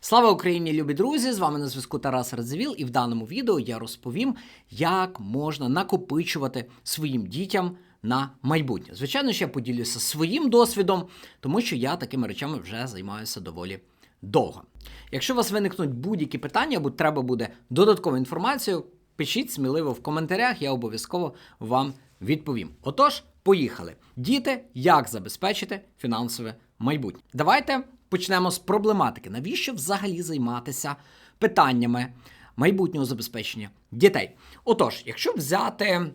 Слава Україні, любі друзі! З вами на зв'язку Тарас Радзивіл, і в даному відео я розповім, як можна накопичувати своїм дітям на майбутнє. Звичайно ж, я поділюся своїм досвідом, тому що я такими речами вже займаюся доволі довго. Якщо у вас виникнуть будь-які питання, або треба буде додаткова інформація, пишіть сміливо в коментарях, я обов'язково вам відповім. Отож, поїхали. Діти, як забезпечити фінансове майбутнє? Давайте почнемо з проблематики. Навіщо взагалі займатися питаннями майбутнього забезпечення дітей? Отож, якщо взяти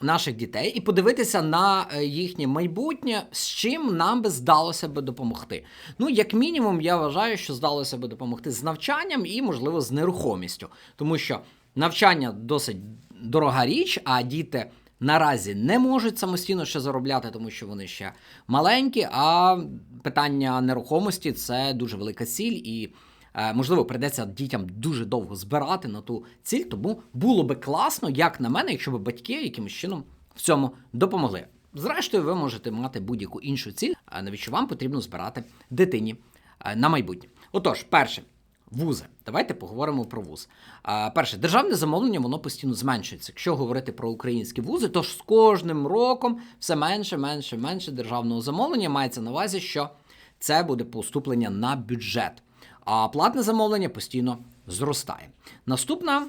наших дітей і подивитися на е, їхнє майбутнє, з чим нам би здалося би допомогти. Ну, як мінімум, я вважаю, що здалося би допомогти з навчанням і, можливо, з нерухомістю, тому що навчання досить дорога річ, а діти. Наразі не можуть самостійно ще заробляти, тому що вони ще маленькі. А питання нерухомості це дуже велика ціль, і е, можливо прийдеться дітям дуже довго збирати на ту ціль. Тому було би класно, як на мене, якщо б батьки якимось чином в цьому допомогли. Зрештою, ви можете мати будь-яку іншу ціль, а навіщо вам потрібно збирати дитині е, на майбутнє. Отож, перше. Вузи, давайте поговоримо про вуз. А, перше, державне замовлення воно постійно зменшується. Якщо говорити про українські вузи, то ж з кожним роком все менше, менше, менше державного замовлення мається на увазі, що це буде поступлення на бюджет. А платне замовлення постійно зростає. Наступна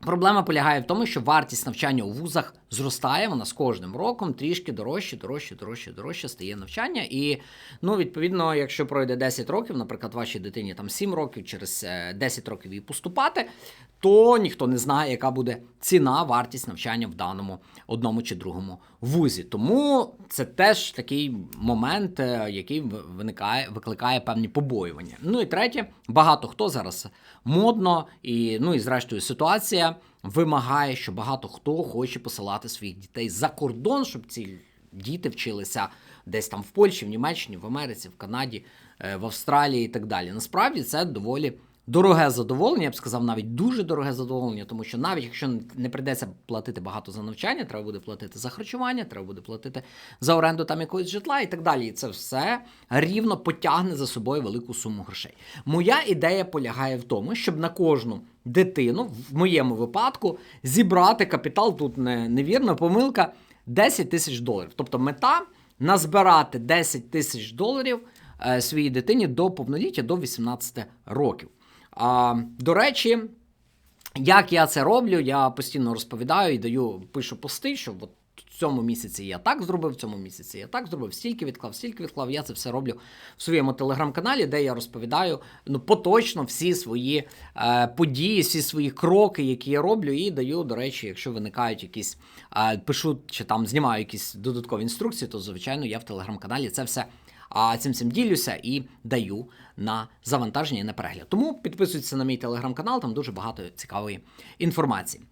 Проблема полягає в тому, що вартість навчання у вузах зростає, вона з кожним роком трішки дорожче, дорожче, дорожче, дорожче стає навчання. І, ну, відповідно, якщо пройде 10 років, наприклад, вашій дитині там 7 років, через е, 10 років її поступати, то ніхто не знає, яка буде ціна, вартість навчання в даному одному чи другому вузі. Тому це теж такий момент, е, який виникає, викликає певні побоювання. Ну і третє, багато хто зараз модно, і ну і зрештою ситуація вимагає, що багато хто хоче посилати своїх дітей за кордон, щоб ці діти вчилися десь там в Польщі, в Німеччині, в Америці, в Канаді, е, в Австралії і так далі. Насправді це доволі. Дороге задоволення, я б сказав, навіть дуже дороге задоволення, тому що навіть якщо не прийдеться платити багато за навчання, треба буде платити за харчування, треба буде платити за оренду там якогось житла і так далі. І це все рівно потягне за собою велику суму грошей. Моя ідея полягає в тому, щоб на кожну дитину, в моєму випадку, зібрати капітал, тут не, невірна помилка, 10 тисяч доларів. Тобто мета назбирати 10 тисяч доларів е, своїй дитині до повноліття, до 18 років. А, До речі, як я це роблю, я постійно розповідаю і даю, пишу пости, що от цьому місяці я так зробив, в цьому місяці я так зробив, стільки відклав, стільки відклав. Я це все роблю в своєму телеграм-каналі, де я розповідаю ну, поточно всі свої е, події, всі свої кроки, які я роблю, і даю, до речі, якщо виникають якісь, е, пишу чи там знімаю якісь додаткові інструкції, то звичайно я в телеграм-каналі це все а цим цим ділюся і даю на завантаження і на перегляд. Тому підписуйтесь на мій телеграм-канал, там дуже багато цікавої інформації.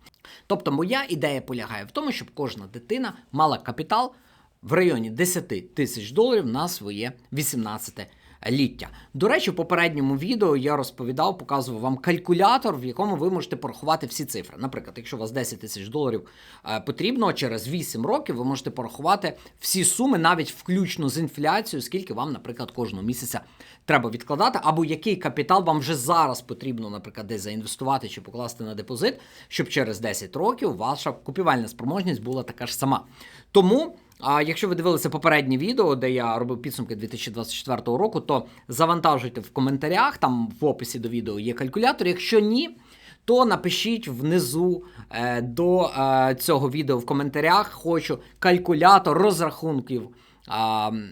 Тобто, моя ідея полягає в тому, щоб кожна дитина мала капітал в районі 10 тисяч доларів на своє 18 ліття. До речі, в попередньому відео я розповідав, показував вам калькулятор, в якому ви можете порахувати всі цифри. Наприклад, якщо у вас 10 тисяч доларів е, потрібно, через 8 років ви можете порахувати всі суми, навіть включно з інфляцією, скільки вам, наприклад, кожного місяця треба відкладати, або який капітал вам вже зараз потрібно, наприклад, десь заінвестувати чи покласти на депозит, щоб через 10 років ваша купівельна спроможність була така ж сама. Тому. А якщо ви дивилися попереднє відео, де я робив підсумки 2024 року, то завантажуйте в коментарях, там в описі до відео є калькулятор. Якщо ні, то напишіть внизу е, до е, цього відео в коментарях. Хочу калькулятор розрахунків е,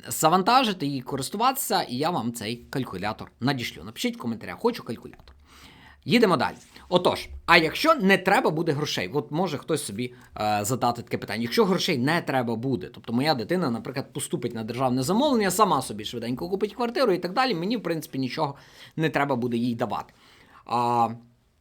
завантажити і користуватися, і я вам цей калькулятор надішлю. Напишіть в коментарях, хочу калькулятор. Їдемо далі. Отож, а якщо не треба буде грошей, от може хтось собі е, задати таке питання. Якщо грошей не треба буде, тобто моя дитина, наприклад, поступить на державне замовлення, сама собі швиденько купить квартиру і так далі, мені, в принципі, нічого не треба буде їй давати. А,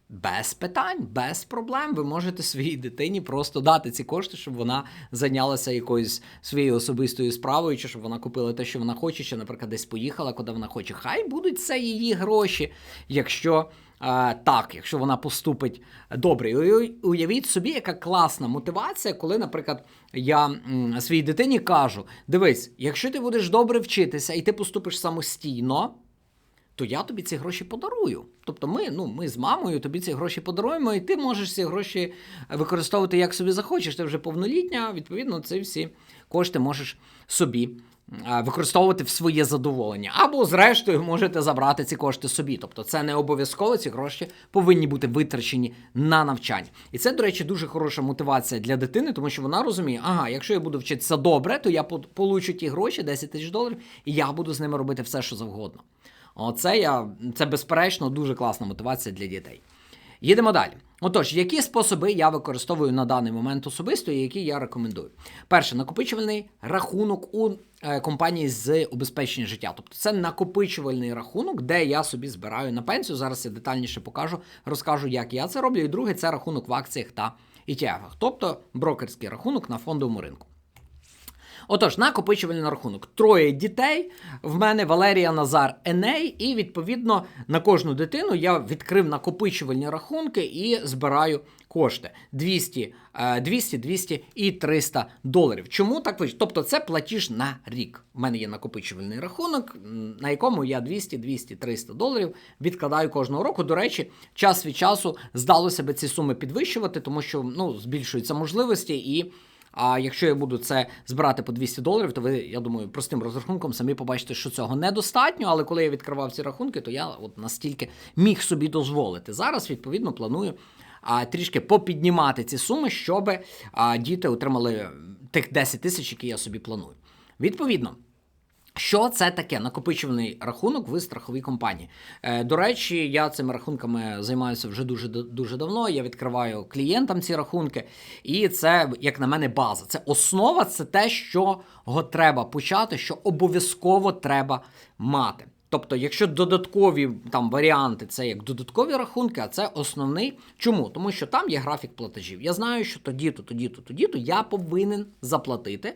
без питань, без проблем ви можете своїй дитині просто дати ці кошти, щоб вона зайнялася якоюсь своєю особистою справою, чи щоб вона купила те, що вона хоче, чи, наприклад, десь поїхала, куди вона хоче. Хай будуть це її гроші, якщо. Так, якщо вона поступить добре, І уявіть собі, яка класна мотивація, коли, наприклад, я своїй дитині кажу: дивись, якщо ти будеш добре вчитися і ти поступиш самостійно, то я тобі ці гроші подарую. Тобто ми, ну, ми з мамою тобі ці гроші подаруємо, і ти можеш ці гроші використовувати як собі захочеш. Ти вже повнолітня, відповідно, ці всі кошти можеш собі використовувати в своє задоволення. Або, зрештою, можете забрати ці кошти собі. Тобто, це не обов'язково, ці гроші повинні бути витрачені на навчання. І це, до речі, дуже хороша мотивація для дитини, тому що вона розуміє, ага, якщо я буду вчитися добре, то я получу ті гроші, 10 тисяч доларів, і я буду з ними робити все, що завгодно. Оце я це безперечно дуже класна мотивація для дітей. Їдемо далі. Отож, які способи я використовую на даний момент особисто і які я рекомендую? Перше, накопичувальний рахунок у е, компанії з убезпечення життя. Тобто це накопичувальний рахунок, де я собі збираю на пенсію. Зараз я детальніше покажу, розкажу, як я це роблю. І друге, це рахунок в акціях та ETF, тобто брокерський рахунок на фондовому ринку. Отож, накопичувальний рахунок. Троє дітей. В мене Валерія Назар Еней, і відповідно на кожну дитину я відкрив накопичувальні рахунки і збираю кошти 200, 200, 200 і 300 доларів. Чому так вийшло? Тобто це платіж на рік. У мене є накопичувальний рахунок, на якому я 200, 200, 300 доларів відкладаю кожного року. До речі, час від часу здалося би ці суми підвищувати, тому що ну, збільшуються можливості і. А якщо я буду це збирати по 200 доларів, то ви, я думаю, простим розрахунком самі побачите, що цього недостатньо. Але коли я відкривав ці рахунки, то я от настільки міг собі дозволити. Зараз, відповідно, планую а, трішки попіднімати ці суми, щоб а, діти отримали тих 10 тисяч, які я собі планую. Відповідно. Що це таке накопичувальний рахунок в страховій компанії? Е, До речі, я цими рахунками займаюся вже дуже дуже давно. Я відкриваю клієнтам ці рахунки, і це, як на мене, база. Це основа, це те, що треба почати, що обов'язково треба мати. Тобто, якщо додаткові там варіанти, це як додаткові рахунки, а це основний. Чому? Тому що там є графік платежів. Я знаю, що тоді-то, тоді-то, тоді-то я повинен заплатити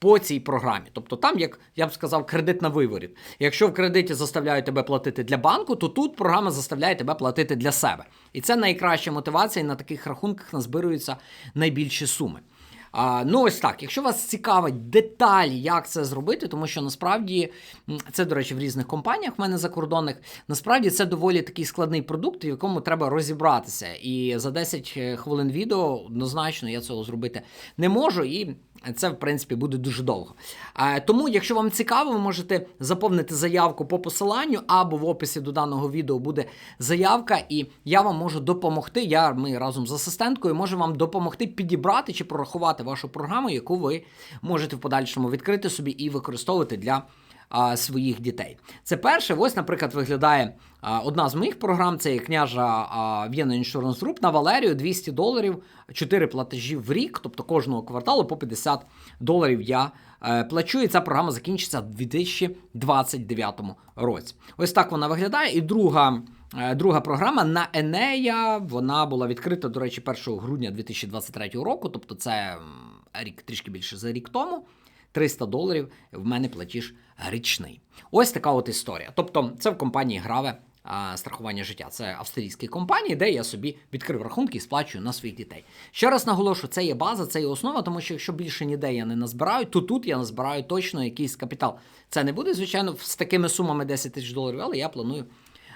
по цій програмі. Тобто, там, як я б сказав, кредит на виворіт. Якщо в кредиті заставляють тебе платити для банку, то тут програма заставляє тебе платити для себе. І це найкраща мотивація, і на таких рахунках назбируються найбільші суми. А, Ну, ось так. Якщо вас цікавить деталі, як це зробити, тому що насправді це, до речі, в різних компаніях в мене закордонних, насправді це доволі такий складний продукт, в якому треба розібратися. І за 10 е, хвилин відео однозначно я цього зробити не можу. І це, в принципі, буде дуже довго. Тому, якщо вам цікаво, ви можете заповнити заявку по посиланню, або в описі до даного відео буде заявка, і я вам можу допомогти. Я ми разом з асистенткою можемо вам допомогти підібрати чи прорахувати вашу програму, яку ви можете в подальшому відкрити собі і використовувати для а, своїх дітей. Це перше, ось, наприклад, виглядає а, одна з моїх програм, це княжа Vienna Insurance Group на Валерію 200 доларів, 4 платежі в рік, тобто кожного кварталу по 50 доларів я е, плачу, і ця програма закінчиться в 2029 році. Ось так вона виглядає. І друга. Е, друга програма на Енея, вона була відкрита, до речі, 1 грудня 2023 року, тобто це рік трішки більше за рік тому. 300 доларів в мене платіж річний. Ось така от історія. Тобто, це в компанії Граве. Страхування життя це австрійські компанії, де я собі відкрив рахунки і сплачую на своїх дітей. Ще раз наголошую, це є база, це є основа, тому що якщо більше ніде я не назбираю, то тут я назбираю точно якийсь капітал. Це не буде, звичайно, з такими сумами 10 тисяч доларів, але я планую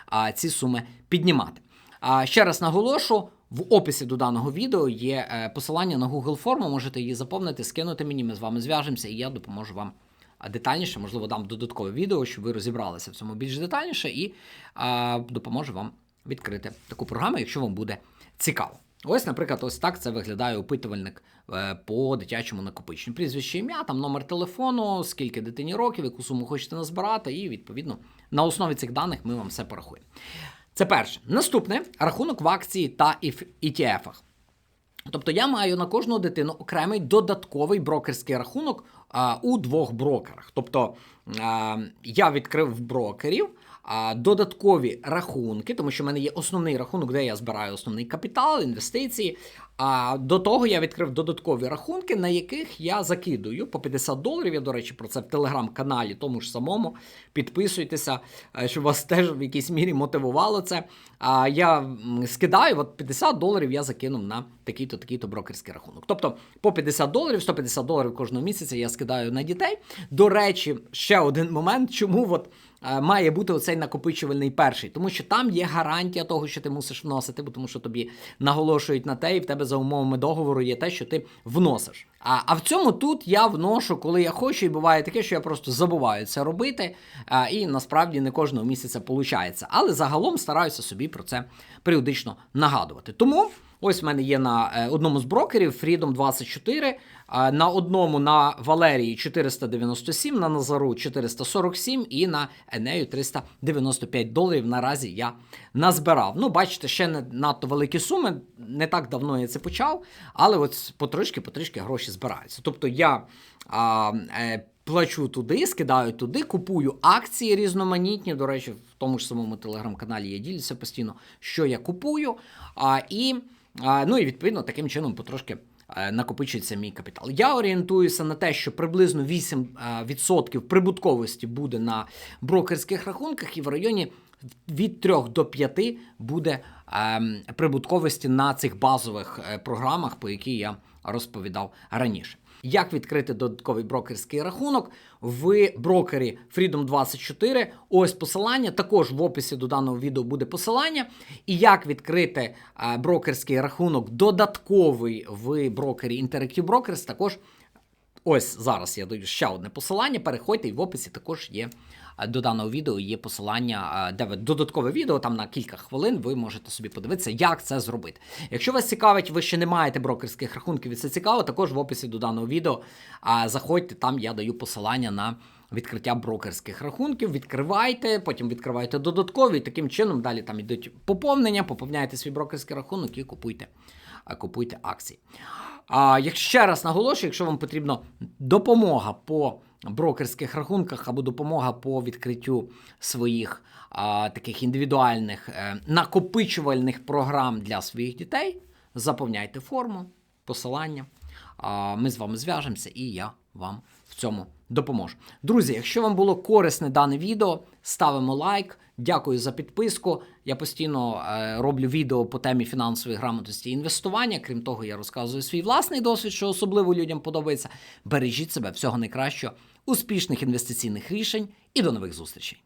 а, ці суми піднімати. А ще раз наголошу, в описі до даного відео є е, посилання на Google форму, можете її заповнити, скинути мені, ми з вами зв'яжемося, і я допоможу вам детальніше, можливо, дам додаткове відео, щоб ви розібралися в цьому більш детальніше, і а, допоможу вам відкрити таку програму, якщо вам буде цікаво. Ось, наприклад, ось так це виглядає опитувальник е, по дитячому накопиченню. Прізвище ім'я, там номер телефону, скільки дитині років, яку суму хочете назбирати, і відповідно на основі цих даних ми вам все порахуємо. Це перше. Наступне рахунок в акції та ETF. Тобто я маю на кожну дитину окремий додатковий брокерський рахунок у двох брокерах. Тобто я відкрив в брокерів додаткові рахунки, тому що в мене є основний рахунок, де я збираю основний капітал, інвестиції. А до того я відкрив додаткові рахунки, на яких я закидую по 50 доларів. Я, до речі, про це в телеграм-каналі, тому ж самому. Підписуйтеся, е, щоб вас теж в якійсь мірі мотивувало це. А я скидаю, от 50 доларів я закинув на такий-то такий-то брокерський рахунок. Тобто по 50 доларів, 150 доларів кожного місяця я скидаю на дітей. До речі, ще один момент, чому от е, має бути оцей накопичувальний перший, тому що там є гарантія того, що ти мусиш вносити, бо тому що тобі наголошують на те, і в тебе за умовами договору є те, що ти вносиш. А, а в цьому тут я вношу, коли я хочу, і буває таке, що я просто забуваю це робити, а, і насправді не кожного місяця виходить. Але загалом стараюся собі про це періодично нагадувати. Тому. Ось в мене є на е, одному з брокерів Freedom 24, е, на одному на Валерії 497, на Назару 447 і на Енею 395 доларів. Наразі я назбирав. Ну, бачите, ще не надто великі суми. Не так давно я це почав, але от потрішки-потрішки гроші збираються. Тобто я. А, е, Плачу туди, скидаю туди, купую акції різноманітні. До речі, в тому ж самому телеграм-каналі я ділюся постійно, що я купую. А, і, ну і відповідно таким чином потрошки е, накопичується мій капітал. Я орієнтуюся на те, що приблизно 8% прибутковості буде на брокерських рахунках, і в районі від 3 до 5 буде ем, прибутковості на цих базових е, програмах, по які я розповідав раніше. Як відкрити додатковий брокерський рахунок в брокері Freedom 24? Ось посилання. Також в описі до даного відео буде посилання. І як відкрити брокерський рахунок додатковий в брокері Interactive Brokers, також Ось зараз я даю ще одне посилання. Переходьте, і в описі також є до даного відео є посилання, де ви додаткове відео, там на кілька хвилин ви можете собі подивитися, як це зробити. Якщо вас цікавить, ви ще не маєте брокерських рахунків, і це цікаво, також в описі до даного відео заходьте, там я даю посилання на. Відкриття брокерських рахунків, відкривайте, потім відкривайте додаткові, і таким чином далі там йдуть поповнення, поповняєте свій брокерський рахунок і купуйте, купуйте акції. А якщо ще раз наголошую, якщо вам потрібна допомога по брокерських рахунках або допомога по відкриттю своїх а, таких індивідуальних е, накопичувальних програм для своїх дітей, заповняйте форму, посилання. Ми з вами зв'яжемося і я вам в цьому допоможу. Друзі, якщо вам було корисне дане відео, ставимо лайк. Дякую за підписку. Я постійно е, роблю відео по темі фінансової грамотності і інвестування. Крім того, я розказую свій власний досвід, що особливо людям подобається. Бережіть себе всього найкращого, успішних інвестиційних рішень і до нових зустрічей.